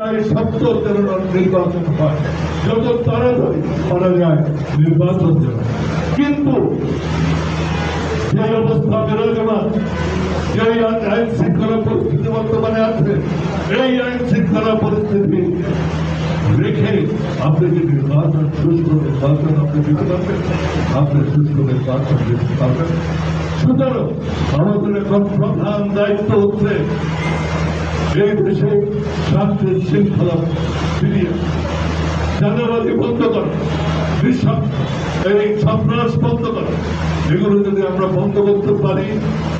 এই শৃঙ্খলা পরিস্থিতি রেখে আপনি যে নির্বাচন সুস্থ নির্বাচন পারবেন, আপনি সুস্থ নির্বাচন দিতে পারবেন। সুতরাং আমাদের এখন প্রধান দায়িত্ব হচ্ছে এই দেশে শান্তির শৃঙ্খলা ফিরিয়ে চাঁদাবাজি বন্ধ করা এই সন্ত্রাস বন্ধ করা। এগুলো যদি আমরা বন্ধ করতে পারি,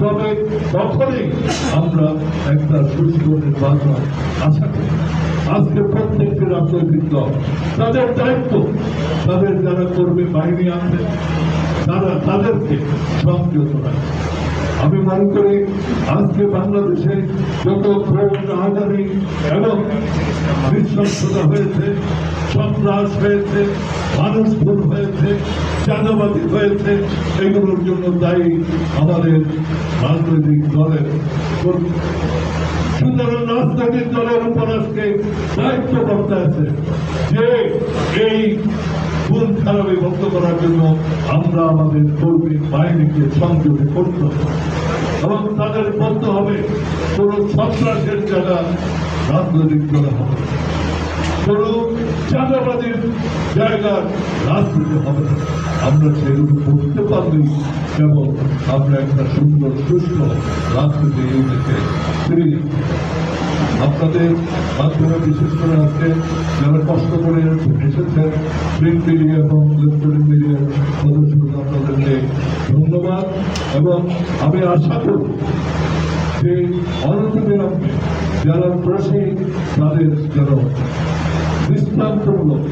তবে তখনই আমরা একটা সুস্থ নির্বাচন আশা করি। আজকে প্রত্যেকটি রাজনৈতিক দল, তাদের দায়িত্ব, তাদের যারা কর্মী বাহিনী আছে তারা তাদেরকে সংযত রাখে আমি মনে করি আজকে বাংলাদেশে যত রাহাজানি এবং বিশ্বস্ততা হয়েছে সন্ত্রাস হয়েছে, মানুষ ভুল হয়েছে চাঁদাবাদী হয়েছে, এগুলোর জন্য দায়ী আমাদের রাজনৈতিক দলের। সুতরাং রাজনৈতিক দলের উপর আজকে দায়িত্ব করতে আছে যে এই খুন খারাপি বন্ধ করার জন্য আমরা আমাদের কর্মী বাহিনীকে সংযোগে করতে হবে। এবং তাদের বলতে হবে, কোন সন্ত্রাসের জায়গা রাজনৈতিক দলে হবে কোন চাঁদাবাদীর জায়গার রাজনীতি হবে আমরা সেগুলো করতে পারলেই কেবল আমরা একটা সুন্দর সুস্থ রাজনীতি ফিরিয়ে আনতে পারব। আপনাদের মাধ্যমে বিশেষ করে আজকে যারা কষ্ট করে এসেছেন, প্রিন্ট মিডিয়া এবং ইলেকট্রনিক মিডিয়ার সদস্য আপনাদেরকে ধন্যবাদ এবং আমি আশা করি যে অনন্তবিলম্বে যারা দোষী তাদের যেন দৃষ্টান্তমূলক